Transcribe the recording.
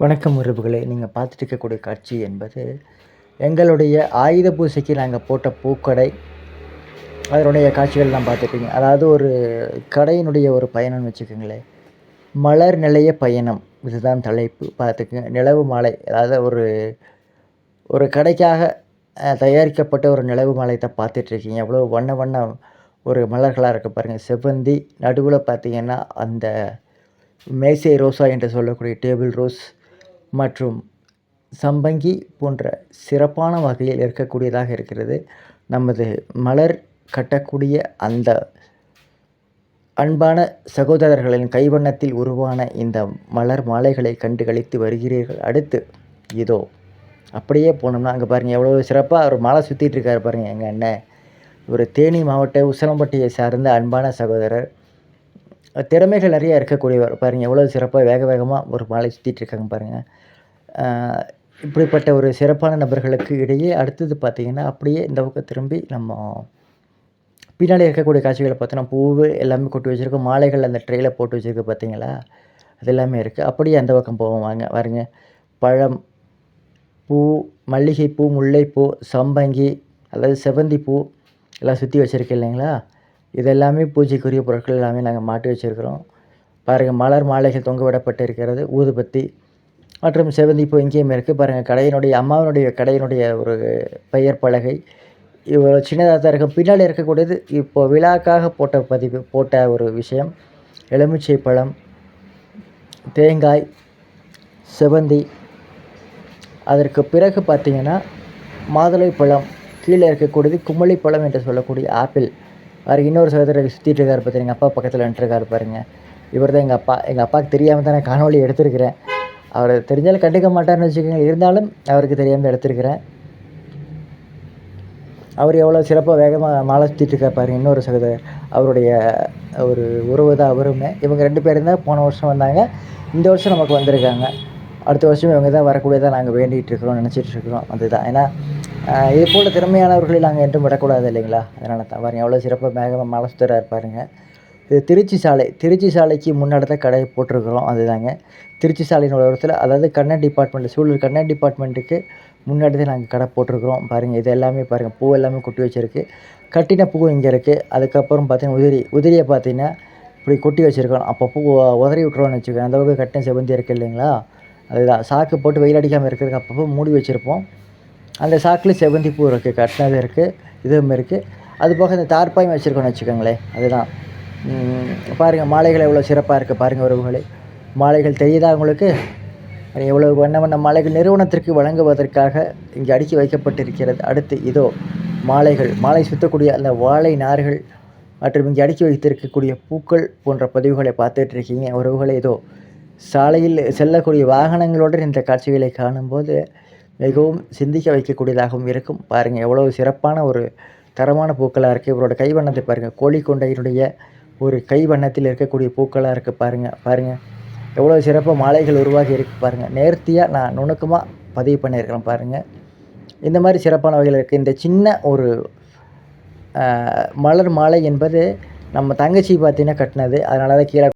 வணக்கம் உறவுகளே. நீங்கள் பார்த்துட்டு இருக்கக்கூடிய காட்சி என்பது எங்களுடைய ஆயுத பூசைக்கு நாங்கள் போட்ட பூக்கடை. அதனுடைய காட்சிகள் தான் பார்த்துருக்கீங்க அதாவது ஒரு கடையினுடைய ஒரு பயணம்னு வச்சுக்கோங்களேன். மலர் நிலைய பயணம். இதுதான் தலைப்பு. பார்த்துக்குங்க. நிலவு மாலை. அதாவது ஒரு ஒரு கடைக்காக தயாரிக்கப்பட்ட ஒரு நிலவு மாலையத்தை பார்த்துட்ருக்கீங்க எவ்வளோ வண்ண வண்ண ஒரு மலர்களாக இருக்குது பாருங்கள் செவ்வந்தி. நடுவில் பார்த்தீங்கன்னா அந்த மேசை ரோஸா என்று சொல்லக்கூடிய டேபிள் ரோஸ். மற்றும் சம்பங்கி போன்ற சிறப்பான வகையில் இருக்கக்கூடியதாக இருக்கிறது. நமது மலர் கட்டக்கூடிய அந்த அன்பான சகோதரர்களின் கைவண்ணத்தில் உருவான இந்த மலர் மாலைகளை கண்டு கழித்து வருகிறீர்கள். அடுத்து இதோ அப்படியே போனோம்னா அங்கே பாருங்கள் எவ்வளோ சிறப்பாக ஒரு மாலை சுற்றிட்டு இருக்காரு பாருங்கள் எங்கள் அண்ணன். ஒரு தேனி மாவட்ட உசலம்பட்டியை சார்ந்த அன்பான சகோதரர் திறமைகள் நிறைய இருக்கக்கூடியவர். பாருங்கள் எவ்வளோ சிறப்பாக வேக வேகமாக ஒரு மாலை சுற்றிட்டு இருக்காங்க பாருங்கள் இப்படிப்பட்ட ஒரு சிறப்பான நபர்களுக்கு இடையே அடுத்தது பார்த்திங்கன்னா அப்படியே இந்த பக்கம் திரும்பி நம்ம பின்னாடி இருக்கக்கூடிய காட்சிகளை பார்த்தோன்னா பூவு எல்லாமே கொட்டி வச்சுருக்கோம். மாலைகள் அந்த ட்ரெயில போட்டு வச்சுருக்கு பார்த்தீங்களா? அது எல்லாமே இருக்குது அப்படியே அந்த பக்கம் போவோம் வாங்க. பாருங்க பழம் பூ மல்லிகைப்பூ முல்லைப்பூ சம்பங்கி அதாவது செவந்தி பூ எல்லாம் சுற்றி வச்சுருக்கு இல்லைங்களா? இது எல்லாமே பூஜைக்குரிய பொருட்கள் எல்லாமே நாங்கள் மாட்டி வச்சுருக்கிறோம். பாருங்கள் மலர் மாலைகள் தொங்க விடப்பட்டு இருக்கிறது ஊதுபத்தி மற்றும் செவந்தி பூ இங்கேயும் இருக்குது பாருங்கள் கடையினுடைய அம்மாவினுடைய கடையினுடைய ஒரு பெயர் பலகை. இவ்வளோ சின்னதாக தான் இருக்கும். பின்னாடி இருக்கக்கூடியது இப்போ விழாக்காக போட்ட பதிவு போட்ட ஒரு விஷயம். எலுமிச்சை பழம் தேங்காய் செவந்தி. அதற்கு பிறகு பார்த்திங்கன்னா மாதுளை பழம் கீழே இருக்கக்கூடியது குமளி பழம் என்று சொல்லக்கூடிய ஆப்பிள். அவர் இன்னொரு சகோதரர் சுற்றிட்டு இருக்கார் பார்த்தீங்க எங்கள் அப்பா பக்கத்தில் நின்றுருக்காரு பாருங்க. இவர் தான் எங்கள் அப்பா. எங்கள் அப்பாவுக்கு தெரியாமல் தான் நான் எடுத்திருக்கிறேன். அவர் தெரிஞ்சாலும் கண்டுக்க மாட்டார்னு வச்சுக்கோங்க இருந்தாலும் அவருக்கு தெரியாமல் எடுத்திருக்கிறேன். அவர் எவ்வளோ சிறப்பாக வேகமாக மாலை சுற்றிட்டு இருக்கார் பாருங்க இன்னொரு சகோதரர். அவருடைய ஒரு உறவு தான் அவருமே. இவங்க ரெண்டு பேரும் தான் போன வருஷம் வந்தாங்க. இந்த வருஷம் நமக்கு வந்திருக்காங்க. அடுத்த வருஷம் இவங்க தான் வரக்கூடியதாக நாங்கள் வேண்டிகிட்டு இருக்கிறோம் நினச்சிட்டு இருக்கிறோம். அதுதான். ஏன்னா இது போல் திறமையானவர்களை நாங்கள் என்றும் விடக்கூடாது இல்லைங்களா? அதனால தான் பாருங்க எவ்வளோ சிறப்பாக வேகமாக மலஸ்தராக இருப்பாருங்க இது திருச்சி சாலை திருச்சி சாலைக்கு முன்னாடி கடை போட்டிருக்கிறோம் அதுதாங்க. திருச்சி சாலையின் ஓரத்தில் அதாவது கண்ணன் டிபார்ட்மெண்ட் சூழல் கண்ணன் டிபார்ட்மெண்ட்டுக்கு முன்னாடி தான் நாங்கள் கடை போட்டிருக்கிறோம். பாருங்கள் இது எல்லாமே பாருங்கள் பூ எல்லாமே கொட்டி வச்சுருக்கு. கட்டின பூ இங்கே இருக்குது அதுக்கப்புறம் பார்த்தீங்கன்னா உதிரி உதிரியை பார்த்தீங்கன்னா இப்படி கொட்டி வச்சுருக்கோம். அப்பப்போ பூ உதறி விட்ருவோம்னு வச்சுக்கோங்க. அந்த அளவுக்கு கட்டின செவந்தி இருக்குது இல்லைங்களா? அதுதான். சாக்கு போட்டு வெயில் அடிக்காமல் இருக்கிறதுக்கு அப்பப்போ மூடி வச்சுருப்போம். அந்த சாக்கில் செவந்தி பூ இருக்குது கட்டினது இருக்குது இதுவும் இருக்குது அது போக இந்த தார்ப்பாயும் வச்சுருக்கோன்னு வச்சுக்கோங்களேன் அதுதான். பாருங்கள் மாலைகள் எவ்வளோ சிறப்பாக இருக்குது பாருங்கள் உறவுகளே. மாலைகள் தெரியுதா உங்களுக்கு? எவ்வளோ வண்ண வண்ண மாலைகள் நிறுவனத்திற்கு வழங்குவதற்காக இங்கே அடுக்கி வைக்கப்பட்டிருக்கிறது. அடுத்து இதோ மாலைகள் மாலை சுற்றக்கூடிய அந்த வாழை நார்கள் மற்றும் இங்கே அடுக்கி வைத்திருக்கக்கூடிய பூக்கள் போன்ற பதிவுகளை பார்த்துட்டு இருக்கீங்க. உறவுகளை இதோ சாலையில் செல்லக்கூடிய வாகனங்களோடு இந்த காட்சிகளை காணும்போது மிகவும் சிந்திக்க வைக்கக்கூடியதாகவும் இருக்கும். பாருங்கள் எவ்வளோ சிறப்பான ஒரு தரமான பூக்களாக இருக்குது இவரோட கைவண்ணத்தை பாருங்கள் கோழிக்கொண்டையினுடைய ஒரு கைவண்ணத்தில் இருக்கக்கூடிய பூக்களாக இருக்குது பாருங்கள் பாருங்கள் எவ்வளோ சிறப்பாக மாலைகள் உருவாகி இருக்குது பாருங்கள் நேர்த்தியாக நான் நுணுக்கமாக பதிவு பண்ணியிருக்கிறேன் பாருங்கள் இந்த மாதிரி சிறப்பான வகையில் இருக்குது இந்த சின்ன ஒரு மலர் மாலை என்பது நம்ம தங்கச்சி பார்த்தீங்கன்னா கட்டினது. அதனால தான் கீழே